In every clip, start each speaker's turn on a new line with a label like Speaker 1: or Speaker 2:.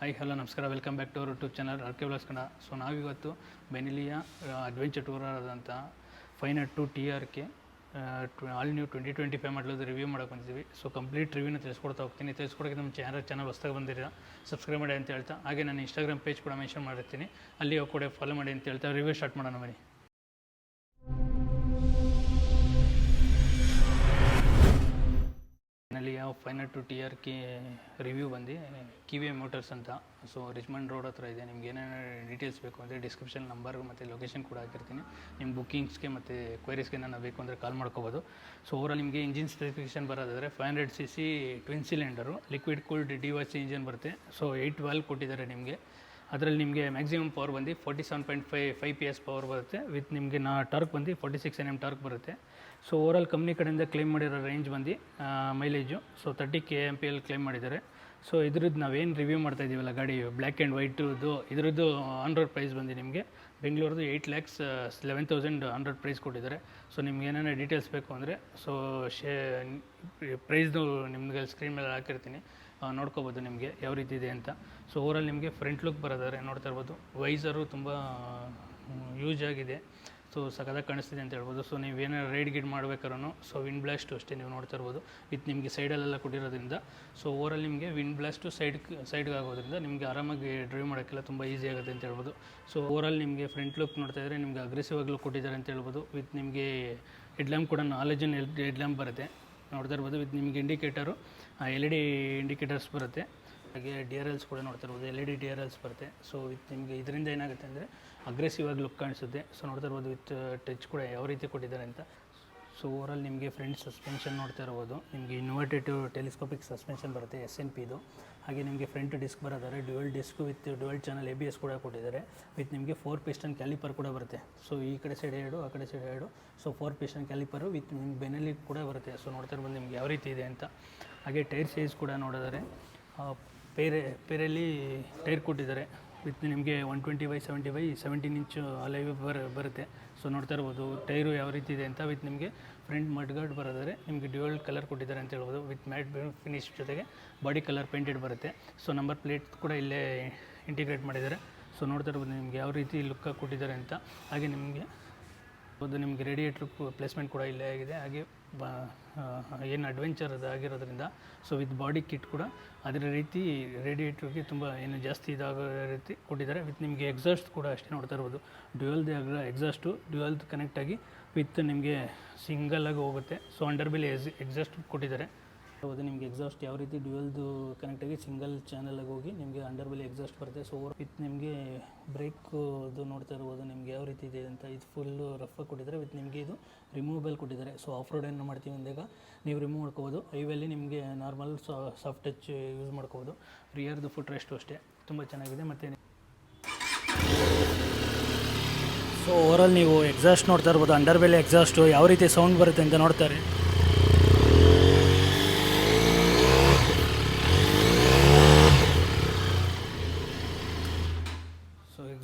Speaker 1: Hi hello ನಮಸ್ಕಾರ. Welcome back to our YouTube channel R K Kannada. So ನಾವಿವತ್ತು ಬೆನಿಲಿಯ adventure tourer ಆದಂಥ five nought two T R K all new twenty twenty five ಮಾಡಲದು review ಮಾಡಕ್ಕೆ ಬಂದಿದ್ದೀವಿ. So complete ರಿವ್ಯೂನ ತಿಳಿಸ್ಕೊಡ್ತಾ ಹೋಗ್ತೀನಿ. ತಿಳಿಸ್ಕೊಡೋಕೆ ನಮ್ಮ channel channel ಹೊಸ್ದಾಗ ಬಂದಿರ ಸಬ್ಸ್ಕ್ರೈಬ್ ಮಾಡಿ ಅಂತ ಹೇಳ್ತಾ. ಹಾಗೆ ನಾನು ಇನ್ಸ್ಟಾಗ್ರಾಮ್ ಪೇಜ್ ಕೂಡ ಮೆನ್ಷನ್ ಮಾಡಿರ್ತೀನಿ. ಅಲ್ಲಿ ಕೂಡ ಫಾಲೋ ಮಾಡಿ ಅಂತ ಹೇಳ್ತಾ. ರಿವ್ಯೂ ಸ್ಟಾರ್ಟ್ ಮಾಡೋಣ ಬನ್ನಿ. ನಲ್ಲಿ ಯಾವ final two T R K review ಬಂದು ಕಿವಿ ಮೋಟರ್ಸ್ ಅಂತ. ಸೊ ರಿಚ್ಮಂಡ್ ರೋಡ್ ಹತ್ರ ಇದೆ. ನಿಮ್ಗೆ ಏನೇನು ಡೀಟೇಲ್ಸ್ ಬೇಕು ಅಂದರೆ ಡಿಸ್ಕ್ರಿಪ್ಷನ್ ನಂಬರ್ ಮತ್ತು ಲೊಕೇಶನ್ ಕೂಡ ಹಾಕಿರ್ತೀನಿ. ನಿಮ್ಮ ಬುಕ್ಕಿಂಗ್ಸ್ಗೆ ಮತ್ತು ಕ್ವೈರೀಸ್ಗೆ ನಾನು ಬೇಕು ಅಂದರೆ ಕಾಲ್ ಮಾಡ್ಕೋಬೋದು. ಸೊ ಓವರಾಲ್ ನಿಮಗೆ ಇಂಜಿನ್ ಸ್ಪೆಸಿಫಿಕೇಷನ್ ಬರೋದಾದರೆ five hundred C C twin cylinder liquid cooled D watch engine ಬರುತ್ತೆ. ಸೊ ಏಯ್ಟ್ ವಾಲ್ ಕೊಟ್ಟಿದ್ದಾರೆ ನಿಮಗೆ. ಅದರಲ್ಲಿ ನಿಮಗೆ ಮ್ಯಾಕ್ಸಿಮಮ್ ಪವರ್ ಬಂದು forty seven point five five P S power ಬರುತ್ತೆ. ವಿತ್ ನಿಮಗೆ ನಾ ಟಾರ್ಕ್ ಬಂದು forty six N M torque ಬರುತ್ತೆ. ಸೊ ಓವರಾಲ್ ಕಂಪ್ನಿ ಕಡೆಯಿಂದ ಕ್ಲೇಮ್ ಮಾಡಿರೋ ರೇಂಜ್ ಬಂದು mileage so thirty K M P L claim ಮಾಡಿದ್ದಾರೆ. ಸೊ ಇದ್ರದ್ದು ನಾವೇನು ರಿವ್ಯೂ ಮಾಡ್ತಾ ಇದ್ದೀವಲ್ಲ ಗಾಡಿ ಬ್ಲ್ಯಾಕ್ ಆ್ಯಂಡ್ ವೈಟುದು ಇದ್ರದ್ದು ಹಂಡ್ರೆಡ್ ರೋಡ್ ಪ್ರೈಸ್ ಬಂದು ನಿಮಗೆ. ಬೆಂಗಳೂರದು eight lakhs eleven thousand hundred price ಕೊಟ್ಟಿದ್ದಾರೆ. ಸೊ ನಿಮ್ಗೆ ಏನೇನೋ ಡೀಟೇಲ್ಸ್ ಬೇಕು ಅಂದರೆ ಸೊ ಶೇ ಪ್ರೈಸ್ದು ನಿಮ್ಗೆ ಸ್ಕ್ರೀನ್ ಮೇಲೆ ಹಾಕಿರ್ತೀನಿ. ನೋಡ್ಕೋಬೋದು ನಿಮಗೆ ಯಾವ ರೀತಿ ಇದೆ ಅಂತ. ಸೊ ಓವರಲ್ಲಿ ನಿಮಗೆ ಫ್ರಂಟ್ ಲುಕ್ ಬರೋದಾದ್ರೆ ನೋಡ್ತಾ ಇರ್ಬೋದು. ವೈಸರು ತುಂಬ ಯೂಸ್ ಆಗಿದೆ. ಸೊ ಸಖತ್ತಾಗಿ ಕಾಣಿಸ್ತಿದೆ ಅಂತ ಹೇಳ್ಬೋದು. ಸೊ ನೀವು ಏನಾರು ರೈಡ್ ಗಿಡ್ ಮಾಡ್ಬೇಕಾದ್ರೂ ಸೊ ವಿಂಡ್ ಬ್ಲಾಸ್ಟು ಅಷ್ಟೇ ನೀವು ನೋಡ್ತಾ ಇರ್ಬೋದು. ವಿತ್ ನಿಮಗೆ ಸೈಡಲ್ಲೆಲ್ಲ ಕೊಟ್ಟಿರೋದ್ರಿಂದ ಸೊ ಓವರಲ್ಲಿ ನಿಮಗೆ ವಿಂಡ್ ಬ್ಲಾಸ್ಟು ಸೈಡ್ ಸೈಡ್ಗೆ ಆಗೋದ್ರಿಂದ ನಿಮಗೆ ಆರಾಮಾಗಿ ಡ್ರೈವ್ ಮಾಡೋಕ್ಕೆಲ್ಲ ತುಂಬ ಈಸಿ ಆಗುತ್ತೆ ಅಂತ ಹೇಳ್ಬೋದು. ಸೊ ಓವರಾಲ್ ನಿಮಗೆ ಫ್ರಂಟ್ ಲುಕ್ ನೋಡ್ತಾ ಇದ್ದರೆ ನಿಮಗೆ ಅಗ್ರೆಸಿವ್ ಕೊಟ್ಟಿದ್ದಾರೆ ಅಂತ ಹೇಳ್ಬೋದು. ವಿತ್ ನಿಮಗೆ ಹೆಡ್ಲ್ಯಾಂಪ್ ಕೂಡ ನಾಲೆಜನ್ ಹೆಡ್ಲ್ಯಾಂಪ್ ಬರುತ್ತೆ. ನೋಡ್ತಾ ಇರ್ಬೋದು ವಿತ್ ನಿಮಗೆ indicator. L E D indicators ಬರುತ್ತೆ. ಹಾಗೆ ಡಿ ಆರ್ ಎಲ್ಸ್ ಕೂಡ ನೋಡ್ತಾ ಇರ್ಬೋದು. L E D D R Ls ಬರುತ್ತೆ. ಸೊ ವಿತ್ ನಿಮಗೆ ಇದರಿಂದ ಏನಾಗುತ್ತೆ ಅಂದರೆ ಅಗ್ರೆಸಿವ್ ಆಗಿ ಲುಕ್ ಕಾಣಿಸುತ್ತೆ. ಸೊ ನೋಡ್ತಾ ಇರ್ಬೋದು ವಿತ್ ಟಚ್ ಕೂಡ ಯಾವ ರೀತಿ ಕೊಟ್ಟಿದ್ದಾರೆ ಅಂತ. ಸೊ ಓವರಾಲ್ ನಿಮಗೆ ಫ್ರಂಟ್ ಸಸ್ಪೆನ್ಷನ್ ನೋಡ್ತಾ ಇರ್ಬೋದು. ನಿಮಗೆ ಇನ್ವರ್ಟೆಡ್ ಟೆಲಿಸ್ಕೋಪಿಕ್ ಸಸ್ಪೆನ್ಷನ್ ಬರುತ್ತೆ ಎಸ್ ಎನ್ ಪಿದು ಹಾಗೆ ನಿಮಗೆ ಫ್ರಂಟ್ ಡಿಸ್ಕ್ ಬರೋದಾದ್ರೆ dual disc with dual channel A B S ಕೂಡ ಕೊಟ್ಟಿದ್ದಾರೆ. ವಿತ್ ನಿಮಗೆ ಫೋರ್ ಪಿಸ್ಟನ್ ಕ್ಯಾಲಿಪರ್ ಕೂಡ ಬರುತ್ತೆ. ಸೊ ಈ ಕಡೆ ಸೈಡ್ ಎರಡು, ಆ ಕಡೆ ಸೈಡ್ ಎರಡು. So four piston caliper with ನಿಮ್ಗೆ ಬೆನಲ್ಲಿ ಕೂಡ ಬರುತ್ತೆ. ಸೊ ನೋಡ್ತಾ ಇರ್ಬೋದು ನಿಮ್ಗೆ ಯಾವ ರೀತಿ ಇದೆ ಅಂತ. ಹಾಗೆ ಟೈರ್ ಸೈಜ್ ಕೂಡ ನೋಡಿದರೆ ಪೇರೆ, ಪೇರಲ್ಲಿ ಟೈರ್ ಕೊಟ್ಟಿದ್ದಾರೆ. ವಿತ್ ನಿಮಗೆ one twenty by seventy by seventeen inch alive ಬರ, ಬರುತ್ತೆ. ಸೊ ನೋಡ್ತಾ ಇರ್ಬೋದು ಟೈರು ಯಾವ ರೀತಿ ಇದೆ ಅಂತ ವಿತ್ ನಿಮಗೆ ಫ್ರಂಟ್ ಮಡ್ಗಾರ್ಡ್ ಬರೋದಾದ್ರೆ ನಿಮಗೆ ಡ್ಯುಯಲ್ ಕಲರ್ ಕೊಟ್ಟಿದ್ದಾರೆ ಅಂತ ಹೇಳ್ಬೋದು. ವಿತ್ ಮ್ಯಾಟ್ ಫಿನಿಶ್ ಜೊತೆಗೆ ಬಾಡಿ ಕಲರ್ ಪೇಂಟೆಡ್ ಬರುತ್ತೆ. ಸೊ ನಂಬರ್ ಪ್ಲೇಟ್ ಕೂಡ ಇಲ್ಲೇ ಇಂಟಿಗ್ರೇಟ್ ಮಾಡಿದ್ದಾರೆ. ಸೊ ನೋಡ್ತಾ ಇರ್ಬೋದು ನಿಮ್ಗೆ ಯಾವ ರೀತಿ ಲುಕ್ಕಾಗಿ ಕೊಟ್ಟಿದ್ದಾರೆ ಅಂತ. ಹಾಗೆ ನಿಮಗೆ ಅದು ನಿಮಗೆ ರೇಡಿಯೇಟ್ರ್ ಪ್ಲೇಸ್ಮೆಂಟ್ ಕೂಡ ಇಲ್ಲೇ ಆಗಿದೆ. ಹಾಗೆ ಏನು ಅಡ್ವೆಂಚರ್ ಅದು ಆಗಿರೋದ್ರಿಂದ ಸೊ ವಿತ್ ಬಾಡಿ ಕಿಟ್ ಕೂಡ ಅದರ ರೀತಿ ರೇಡಿಯೇಟ್ರಿಗೆ ತುಂಬ ಏನು ಜಾಸ್ತಿ ಇದಾಗೋ ರೀತಿ ಕೊಟ್ಟಿದ್ದಾರೆ. ವಿತ್ ನಿಮಗೆ ಎಕ್ಸಾಸ್ಟ್ ಕೂಡ ಅಷ್ಟೇ ನೋಡ್ತಾ ಇರ್ಬೋದು. ಡ್ಯುಯಲ್ದು ಎಕ್ಸಾಸ್ಟು ಡ್ಯುಯಲ್ದು ಕನೆಕ್ಟಾಗಿ ವಿತ್ ನಿಮಗೆ ಸಿಂಗಲ್ ಆಗಿ ಹೋಗುತ್ತೆ. So under bill S exhaust ಕೊಟ್ಟಿದ್ದಾರೆ. ಹೌದು ನಿಮಗೆ ಎಕ್ಸಾಸ್ಟ್ ಯಾವ ರೀತಿ ಡ್ಯೂಯಲ್ದು ಕನೆಕ್ಟ್ ಆಗಿ ಸಿಂಗಲ್ ಚಾನಲಾಗಿ ಹೋಗಿ ನಿಮಗೆ ಅಂಡರ್ ಬೆಲೆ ಎಕ್ಸಾಸ್ಟ್ ಬರುತ್ತೆ. ಸೊ ಓವರ್ ವಿತ್ ನಿಮಗೆ ಬ್ರೇಕ್ ಅದು ನೋಡ್ತಾ ಇರ್ಬೋದು ನಿಮ್ಗೆ ಯಾವ ರೀತಿ ಇದೆ ಅಂತ. ಇದು ಫುಲ್ಲು ರಫ್ ಕೊಟ್ಟಿದ್ದಾರೆ ವಿತ್ ನಿಮಗೆ ಇದು ರಿಮೂವಬಲ್ ಕೊಟ್ಟಿದ್ದಾರೆ ಸೊ ಆಫ್ ರೋಡ್ ಏನು ಮಾಡ್ತೀವಿ ಅಂದಾಗ ನೀವು ರಿಮೂವ್ ಮಾಡ್ಕೋಬೋದು. ಹೈವೇಲಿ ನಿಮಗೆ ನಾರ್ಮಲ್ ಸಾಫ್ಟ್ ಟಚ್ ಯೂಸ್ ಮಾಡ್ಕೋಬೋದು. ರಿಯರ್ದು ಫುಟ್ ರೆಸ್ಟು ಅಷ್ಟೇ. ತುಂಬ ಚೆನ್ನಾಗಿದೆ. ಮತ್ತು ಸೊ ಓವರಾಲ್ ನೀವು ಎಕ್ಸಾಸ್ಟ್ ನೋಡ್ತಾ ಇರ್ಬೋದು. ಅಂಡರ್ ಬೆಲೆ ಎಕ್ಸಾಸ್ಟು ಯಾವ ರೀತಿ ಸೌಂಡ್ ಬರುತ್ತೆ ಅಂತ ನೋಡ್ತಾರೆ.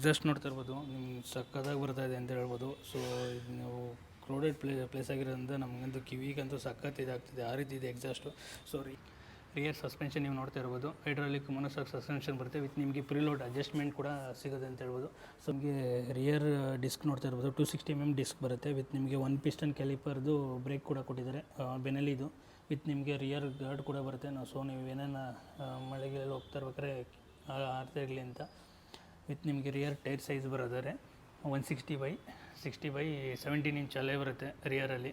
Speaker 1: ಎಕ್ಸಾಸ್ಟ್ ನೋಡ್ತಾ ಇರ್ಬೋದು ನಿಮ್ಗೆ ಸಕ್ಕತ್ತಾಗಿ ಬರ್ತಾ ಇದೆ ಅಂತ ಹೇಳ್ಬೋದು. ಸೊ ಇದು ನೀವು ಕ್ರೌಡೆಡ್ ಪ್ಲೇ ಪ್ಲೇಸ್ ಆಗಿರೋದ್ರಿಂದ ನಮಗಂತೂ ಕಿವಿಗಂತೂ ಸಖತ್ ಇದಾಗ್ತಿದೆ, ಆ ರೀತಿ ಇದೆ ಎಕ್ಸಾಸ್ಟು ಸೊ ರಿಯರ್ ಸಸ್ಪೆನ್ಷನ್ ನೀವು ನೋಡ್ತಾ ಇರ್ಬೋದು ಹೈಡ್ರಾಲಿಕ್ ಮೊನೋಸಾಕ್ ಸಸ್ಪೆನ್ಷನ್ ಬರುತ್ತೆ ವಿತ್ ನಿಮಗೆ ಪ್ರಿಲೋಡ್ ಅಡ್ಜಸ್ಟ್ಮೆಂಟ್ ಕೂಡ ಸಿಗುತ್ತೆ ಅಂತ ಹೇಳ್ಬೋದು. ಸೊ ನಿಮಗೆ ರಿಯರ್ ಡಿಸ್ಕ್ ನೋಡ್ತಾ ಇರ್ಬೋದು two sixty M M disc ಬರುತ್ತೆ. ವಿತ್ ನಿಮಗೆ ಒನ್ ಪಿಸ್ಟನ್ ಕ್ಯಾಲಿಪರ್ದು ಬ್ರೇಕ್ ಕೂಡ ಕೊಟ್ಟಿದ್ದಾರೆ ಬೆನಲಿದು ವಿತ್ ನಿಮಗೆ ರಿಯರ್ ಗಾರ್ಡ್ ಕೂಡ ಬರುತ್ತೆ. ನಾವು ಸೊ ನೀವು ಏನೇನು ಮಳೆಗೆಲ್ಲ ಹೋಗ್ತಾ ಇರ್ಬೇಕಾದ್ರೆ ಆರ್ತಾ ಇರಲಿ ಅಂತ. ವಿತ್ ನಿಮಗೆ rear tyre size ಬರೋದಾರೆ one sixty by sixty by seventeen inch ಅಲ್ಲೇ ಬರುತ್ತೆ ರಿಯರಲ್ಲಿ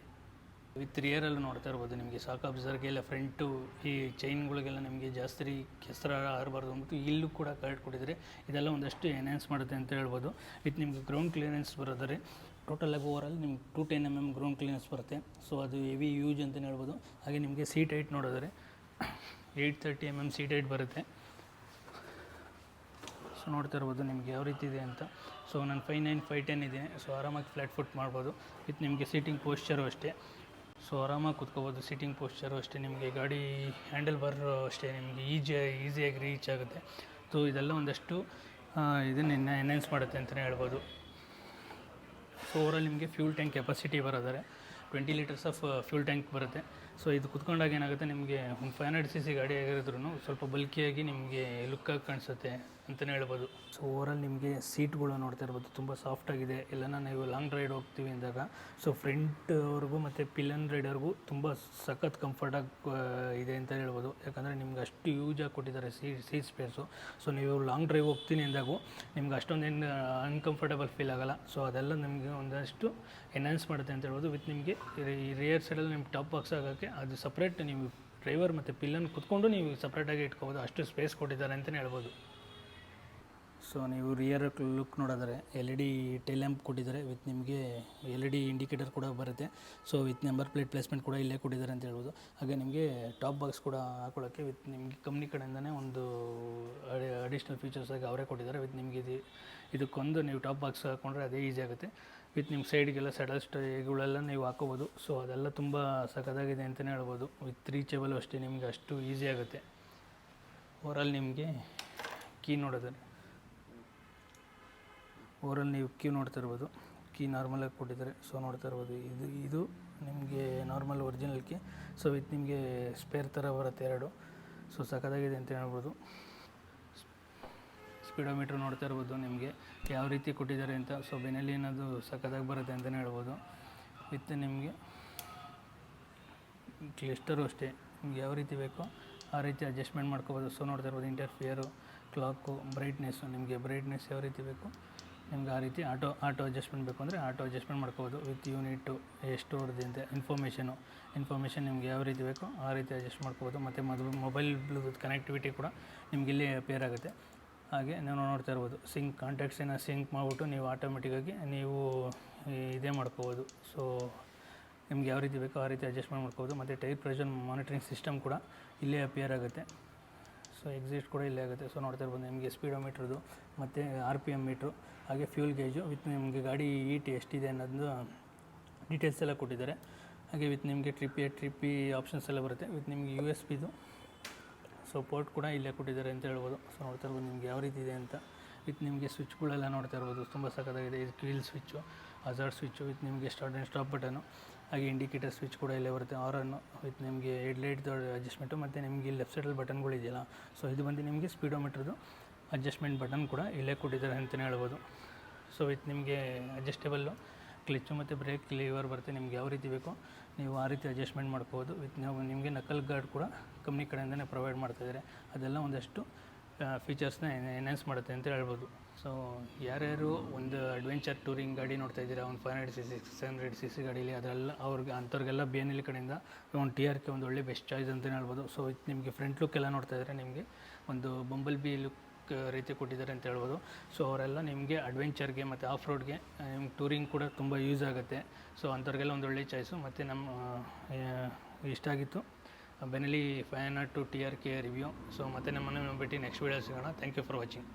Speaker 1: ವಿತ್ ರಿಯರಲ್ಲಿ ನೋಡ್ತಾ ಇರ್ಬೋದು ನಿಮಗೆ ಸಾಕ್ ಅಬ್ಸರ್ಗೆಲ್ಲ ಫ್ರಂಟು ಈ ಚೈನ್ಗಳಿಗೆಲ್ಲ ನಿಮಗೆ ಜಾಸ್ತಿ ಕೆಸರ ಆರಬಾರ್ದು ಅಂದ್ಬಿಟ್ಟು ಇಲ್ಲೂ ಕೂಡ ಕರೆಕ್ಟ್ ಕೊಟ್ಟಿದ್ದಾರೆ ಇದೆಲ್ಲ ಒಂದಷ್ಟು ಎನ್ಹಾನ್ಸ್ ಮಾಡುತ್ತೆ ಅಂತ ಹೇಳ್ಬೋದು. ವಿತ್ ನಿಮಗೆ ಗ್ರೌಂಡ್ ಕ್ಲಿಯರೆನ್ಸ್ ಟೋಟಲ್ ಆಗಿ ಓವರಾಲ್ ನಿಮ್ಗೆ two ten M M ground clearance ಬರುತ್ತೆ. ಸೊ ಅದು ಹೆವಿ ಯೂಜ್ ಅಂತಲೇ ಹೇಳ್ಬೋದು. ಹಾಗೆ ನಿಮಗೆ ಸೀಟ್ ಹೈಟ್ ನೋಡಿದ್ರೆ eight thirty M M seat height ಬರುತ್ತೆ. ಸೊ ನೋಡ್ತಾ ಇರ್ಬೋದು ನಿಮ್ಗೆ ಯಾವ ರೀತಿ ಇದೆ ಅಂತ. ಸೊ ನಾನು ಫೈವ್ ನೈನ್ ಫೈವ್ ಟೆನ್ ಇದ್ದೀನಿ ಸೊ ಆರಾಮಾಗಿ ಫ್ಲ್ಯಾಟ್ ಫುಟ್ ಮಾಡ್ಬೋದು. ವಿತ್ ನಿಮಗೆ ಸೀಟಿಂಗ್ ಪೋಸ್ಚರು ಅಷ್ಟೇ. ಸೊ ಆರಾಮಾಗಿ ಕೂತ್ಕೋಬೋದು ಸೀಟಿಂಗ್ ಪೋಸ್ಚರು ಅಷ್ಟೇ. ನಿಮಗೆ ಗಾಡಿ ಹ್ಯಾಂಡಲ್ ಬಾರ್ ಅಷ್ಟೇ. ನಿಮಗೆ ಈಜಿಯಾಗಿ ಈಸಿಯಾಗಿ ರೀಚ್ ಆಗುತ್ತೆ. ಸೊ ಇದೆಲ್ಲ ಒಂದಷ್ಟು ಇದನ್ನು ಎನ್ಹೆನ್ಸ್ ಮಾಡುತ್ತೆ ಅಂತಲೇ ಹೇಳ್ಬೋದು. ಸೊ ಓವರಾಲ್ ನಿಮಗೆ fuel tank capacity ಬರೋದಾರೆ twenty litres of fuel tank ಬರುತ್ತೆ. ಸೊ ಇದು ಕುತ್ಕೊಂಡಾಗ ಏನಾಗುತ್ತೆ? ನಿಮಗೆ ಒಂದು ಫೈವ್ ಹಂಡ್ರೆಡ್ ಸಿ ಸಿ ಗಾಡಿ ಆಗಿರೋದ್ರೂ ಸ್ವಲ್ಪ ಬಲ್ಕಿಯಾಗಿ ನಿಮಗೆ ಲುಕ್ಕಾಗಿ ಕಾಣಿಸುತ್ತೆ ಅಂತಲೇ ಹೇಳ್ಬೋದು. ಸೊ ಓವರಾಲ್ ನಿಮಗೆ ಸೀಟ್ಗಳು ನೋಡ್ತಾ ಇರ್ಬೋದು. ತುಂಬ ಸಾಫ್ಟಾಗಿದೆ ಎಲ್ಲನ ನೀವು ಲಾಂಗ್ ರೈಡ್ ಹೋಗ್ತೀವಿ ಅಂದಾಗ ಸೊ ಫ್ರಂಟ್ವರೆಗೂ ಮತ್ತು ಪಿಲನ್ ರೈಡರ್ಗೂ ತುಂಬ ಸಖತ್ ಕಂಫರ್ಟಾಗಿ ಇದೆ ಅಂತ ಹೇಳ್ಬೋದು. ಯಾಕಂದರೆ ನಿಮ್ಗೆ ಅಷ್ಟು ಯೂಜಾಗಿ ಕೊಟ್ಟಿದ್ದಾರೆ ಸೀಟ್ ಸೀಟ್ ಸ್ಪೇಸು ಸೊ ನೀವು ಲಾಂಗ್ ಡ್ರೈವ್ ಹೋಗ್ತೀನಿ ಅಂದಾಗೂ ನಿಮ್ಗೆ ಅಷ್ಟೊಂದೇನು ಅನ್ಕಂಫರ್ಟಬಲ್ ಫೀಲ್ ಆಗಲ್ಲ. ಸೊ ಅದೆಲ್ಲ ನಿಮಗೆ ಒಂದಷ್ಟು ಎನ್ಹಾನ್ಸ್ ಮಾಡುತ್ತೆ ಅಂತ ಹೇಳ್ಬೋದು. ವಿತ್ ನಿಮಗೆ ರಿಯರ್ ಸೈಡಲ್ಲಿ ನಿಮ್ಗೆ ಟಾಪ್ ಬಾಕ್ಸ್ ಆಗೋಕ್ಕೆ ಅದು ಸಪ್ರೇಟ್ ನೀವು ಡ್ರೈವರ್ ಮತ್ತು ಪಿಲ್ಲನ್ ಕುತ್ಕೊಂಡು ನೀವು ಸಪ್ರೇಟಾಗಿ ಇಟ್ಕೋಬೋದು. ಅಷ್ಟು ಸ್ಪೇಸ್ ಕೊಟ್ಟಿದ್ದಾರೆ ಅಂತಲೇ ಹೇಳ್ಬೋದು. ಸೊ ನೀವು ರಿಯರ್ ಲುಕ್ ನೋಡಿದ್ರೆ ಎಲ್ ಇ ಡಿ ಟೈಲ್ ಕೊಟ್ಟಿದ್ದಾರೆ. ವಿತ್ ನಿಮಗೆ ಎಲ್ ಇ ಡಿ ಇಂಡಿಕೇಟರ್ ಕೂಡ ಬರುತ್ತೆ. So with number plate placement ಕೂಡ ಇಲ್ಲೇ ಕೊಟ್ಟಿದ್ದಾರೆ ಅಂತ ಹೇಳ್ಬೋದು. ಹಾಗೆ ನಿಮಗೆ ಟಾಪ್ ಬಾಕ್ಸ್ ಕೂಡ ಹಾಕೊಳ್ಳೋಕ್ಕೆ ವಿತ್ ನಿಮಗೆ ಕಂಪ್ನಿ ಕಡೆಯಿಂದನೇ ಒಂದು ಅಡಿಷ್ನಲ್ ಫೀಚರ್ಸಾಗಿ ಅವರೇ ಕೊಟ್ಟಿದ್ದಾರೆ. ವಿತ್ ನಿಮಗೆ ಇದು, ಇದಕ್ಕೊಂದು ನೀವು ಟಾಪ್ ಬಾಕ್ಸ್ ಹಾಕ್ಕೊಂಡ್ರೆ ಅದೇ ಈಸಿ ಆಗುತ್ತೆ. ವಿತ್ ನಿಮ್ಮ ಸೈಡ್ಗೆಲ್ಲ ಸೆಡಲ್ ಸ್ಟೇಗಳೆಲ್ಲ ನೀವು ಹಾಕೋಬೋದು. ಸೊ ಅದೆಲ್ಲ ತುಂಬ ಸಖತ್ತಾಗಿದೆ ಅಂತಲೇ ಹೇಳ್ಬೋದು. ವಿತ್ ರೀಚೇಬಲ್ ಅಷ್ಟೇ ನಿಮಗೆ ಅಷ್ಟು ಈಸಿ ಆಗುತ್ತೆ. ಓರಲ್ ನಿಮಗೆ ಕೀ ನೋಡಿದ್ರೆ ಓರಲ್ ನೀವು ಕ್ಯೂ ನೋಡ್ತಾ ಇರ್ಬೋದು. ಕೀ ನಾರ್ಮಲಾಗಿ ಕೊಟ್ಟಿದ್ದಾರೆ. ಸೊ ನೋಡ್ತಾ ಇರ್ಬೋದು. ಇದು ಇದು ನಿಮಗೆ normal original key so with ನಿಮಗೆ ಸ್ಪೇರ್ ಥರ ಬರುತ್ತೆ ಎರಡು. ಸೊ ಸಖತ್ತಾಗಿದೆ ಅಂತ ಹೇಳ್ಬೋದು. ಸ್ಪೀಡೋಮೀಟ್ರ್ ನೋಡ್ತಾ ಇರ್ಬೋದು ನಿಮಗೆ. ಯಾವ ರೀತಿ ಕೊಟ್ಟಿದ್ದಾರೆ ಅಂತ, ಸೊ ಬೆನಲ್ಲಿ ಏನದು ಸಖತ್ತಾಗಿ ಬರುತ್ತೆ ಅಂತಲೇ ಹೇಳ್ಬೋದು. ವಿತ್ ನಿಮಗೆ ಕ್ಲಿಸ್ಟರು ಅಷ್ಟೇ. ನಿಮ್ಗೆ ಯಾವ ರೀತಿ ಬೇಕೋ ಆ ರೀತಿ ಅಡ್ಜಸ್ಟ್ಮೆಂಟ್ ಮಾಡ್ಕೋಬೋದು. ಸೊ ನೋಡ್ತಾ ಇರ್ಬೋದು ಇಂಟರ್ಫಿಯರು ಕ್ಲಾಕು, ಬ್ರೈಟ್ನೆಸ್ಸು. ನಿಮಗೆ ಬ್ರೈಟ್ನೆಸ್ ಯಾವ ರೀತಿ ಬೇಕು? ನಿಮ್ಗೆ ಆ ರೀತಿ ಆಟೋ ಆಟೋ ಅಡ್ಜಸ್ಟ್ಮೆಂಟ್ ಬೇಕು ಅಂದರೆ ಆಟೋ ಅಡ್ಜಸ್ಟ್ಮೆಂಟ್ ಮಾಡ್ಕೋಬೋದು. ವಿತ್ ಯೂನಿಟ್ಟು ಎಷ್ಟು ಅಂತ, ಇನ್ಫಾರ್ಮೇಷನು. ಇನ್ಫಾರ್ಮೇಷನ್ ನಿಮ್ಗೆ ಯಾವ ರೀತಿ ಬೇಕೋ ಆ ರೀತಿ ಅಡ್ಜಸ್ಟ್ ಮಾಡ್ಕೋಬೋದು. ಮತ್ತು ಮೊದಲು, ಮೊಬೈಲ್ ಬ್ಲೂಟೂತ್ ಕನೆಕ್ಟಿವಿಟಿ ಕೂಡ ನಿಮಗೆ ಇಲ್ಲಿ ಅಪೇರ್ ಆಗುತ್ತೆ. ಹಾಗೆ ನೀವು ನೋಡ್ತಾ ಇರ್ಬೋದು. ಸಿಂಕ್ ಕಾಂಟ್ಯಾಕ್ಟ್ಸನ್ನು ಸಿಂಕ್ ಮಾಡಿಬಿಟ್ಟು ನೀವು ಆಟೋಮೆಟಿಕ್ಕಾಗಿ ನೀವು ಇದೇ ಮಾಡ್ಕೋಬೋದು. ಸೊ ನಿಮ್ಗೆ ಯಾವ ರೀತಿ ಬೇಕೋ ಆ ರೀತಿ ಅಡ್ಜಸ್ಟ್ಮೆಂಟ್ ಮಾಡ್ಕೋಬೋದು. ಮತ್ತು ಟೈರ್ ಪ್ರೆಷರ್ ಮಾನಿಟ್ರಿಂಗ್ ಸಿಸ್ಟಮ್ ಕೂಡ ಇಲ್ಲೇ ಅಪಿಯರ್ ಆಗುತ್ತೆ. ಸೊ ಎಕ್ಸಿಸ್ಟ್ ಕೂಡ ಇಲ್ಲೇ ಆಗುತ್ತೆ. ಸೊ ನೋಡ್ತಾ ಇರ್ಬೋದು ನಿಮಗೆ ಸ್ಪೀಡೋಮೀಟ್ರದು ಮತ್ತು ಆರ್ ಪಿ ಎಂ ಮೀಟ್ರು ಹಾಗೆ ಫ್ಯೂಲ್ ಗೇಜು ವಿತ್ ನಿಮಗೆ ಗಾಡಿ ಈಟ್ ಎಷ್ಟಿದೆ ಅನ್ನೋದು ಡೀಟೇಲ್ಸ್ ಎಲ್ಲ ಕೊಟ್ಟಿದ್ದಾರೆ. ಹಾಗೆ ವಿತ್ ನಿಮಗೆ ಟ್ರಿಪ್ ಟ್ರಿಪ್ಪಿ ಟ್ರಿಪ್ ಇ ಆಪ್ಷನ್ಸ್ ಎಲ್ಲ ಬರುತ್ತೆ. ವಿತ್ ನಿಮಗೆ ಯು ಎಸ್ ಪಿದು ಸೊ ಪೋರ್ಟ್ ಕೂಡ ಇಲ್ಲೇ ಕೊಟ್ಟಿದ್ದಾರೆ ಅಂತ ಹೇಳ್ಬೋದು. ಸೊ ನೋಡ್ತಾ ಇರ್ಬೋದು ನಿಮ್ಗೆ ಯಾವ ರೀತಿ ಇದೆ ಅಂತ. ವಿತ್ ನಿಮಗೆ ಸ್ವಿಚ್ಗಳೆಲ್ಲ ನೋಡ್ತಾ ಇರ್ಬೋದು. ತುಂಬ ಸಕ್ಕತ್ತಾಗಿದೆ ಇದು kill switch hazard switch with ನಿಮಗೆ ಸ್ಟಾರ್ಟ್ ಆ್ಯಂಡ್ ಸ್ಟಾಪ್ ಬಟನು ಹಾಗೆ ಇಂಡಿಕೇಟರ್ ಸ್ವಿಚ್ ಕೂಡ ಇಲ್ಲೇ ಬರುತ್ತೆ. ಆರನ್ನು ವಿತ್ ನಿಮಗೆ ಹೆಡ್ಲೈಟ್ದು ಅಡ್ಜಸ್ಟ್ಮೆಂಟು ಮತ್ತು ನಿಮಗೆ ಲೆಫ್ಟ್ ಸೈಡಲ್ಲಿ ಬಟನ್ಗಳು ಇದೆಯಲ್ಲ. ಸೊ ಇದು ಬಂದು ನಿಮಗೆ ಸ್ಪೀಡೋಮೀಟ್ರದ್ದು ಅಡ್ಜಸ್ಟ್ಮೆಂಟ್ ಬಟನ್ ಕೂಡ ಇಲ್ಲೇ ಕೊಟ್ಟಿದ್ದಾರೆ ಅಂತಲೇ ಹೇಳ್ಬೋದು. ಸೊ ವಿತ್ ನಿಮಗೆ ಅಡ್ಜಸ್ಟೇಬಲ್ಲು ಕ್ಲಿಚ್ಚು ಮತ್ತು ಬ್ರೇಕ್ ಲಿವರ್ ಬರುತ್ತೆ, ನಿಮ್ಗೆ ಯಾವ ರೀತಿ ಬೇಕೋ ನೀವು ಆ ರೀತಿ ಅಡ್ಜಸ್ಟ್ಮೆಂಟ್ ಮಾಡ್ಕೋಬೋದು. ವಿತ್ ನಾವು ನಿಮಗೆ ನಕಲ್ ಗಾರ್ಡ್ ಕೂಡ ಕಂಪ್ನಿ ಕಡೆಯಿಂದನೇ ಪ್ರೊವೈಡ್ ಮಾಡ್ತಾಯಿದ್ದಾರೆ ಅದೆಲ್ಲ ಒಂದಷ್ಟು ಫೀಚರ್ಸ್ನ ಎನ್ಹಾನ್ಸ್ ಮಾಡುತ್ತೆ ಅಂತ ಹೇಳ್ಬೋದು. ಸೊ ಯಾರ್ಯಾರು ಒಂದು ಅಡ್ವೆಂಚರ್ ಟೂರಿಂಗ್ ಗಾಡಿ ನೋಡ್ತಾ ಇದ್ದೀರಾ, ಒಂದು five hundred C C six hundred C C ಗಾಡೀಲಿ ಅದೆಲ್ಲ ಅವ್ರಿಗೆ ಅಂಥವ್ರಿಗೆಲ್ಲ ಬಿ ಎನ್ ಎಲ್ ಕಡೆಯಿಂದ ಒಂದು ಟಿ ಆರ್ ಕೆ ಒಂದು ಒಳ್ಳೆ ಬೆಸ್ಟ್ ಚಾಯ್ಸ್ ಅಂತಲೇ ಹೇಳ್ಬೋದು. ಸೊ ನಿಮಗೆ ಫ್ರಂಟ್ ಲುಕ್ ಎಲ್ಲ ನೋಡ್ತಾ ಇದ್ದರೆ ನಿಮಗೆ ಒಂದು ಬಂಬಲ್ ಬಿ ಲುಕ್ ರೀತಿ ಕೊಟ್ಟಿದ್ದಾರೆ ಅಂತ ಹೇಳ್ಬೋದು. ಸೊ ಅವರೆಲ್ಲ ನಿಮಗೆ ಅಡ್ವೆಂಚರ್ಗೆ ಮತ್ತು ಆಫ್ ರೋಡ್ಗೆ ನಿಮ್ಗೆ ಟೂರಿಂಗ್ ಕೂಡ ತುಂಬ ಯೂಸ್ ಆಗುತ್ತೆ. ಸೊ ಅಂಥವ್ರಿಗೆಲ್ಲ ಒಂದು ಒಳ್ಳೆ ಚಾಯ್ಸು ಮತ್ತು ನಮ್ಮ ಇಷ್ಟ ಆಗಿತ್ತು. Benelli five nought two T R K review so ಮತ್ತೆ ನಮ್ಮನ್ನು ಭೇಟಿ ನೆಕ್ಸ್ಟ್ ವೀಡಿಯೋ ಸಿಗೋಣ. Thank you for watching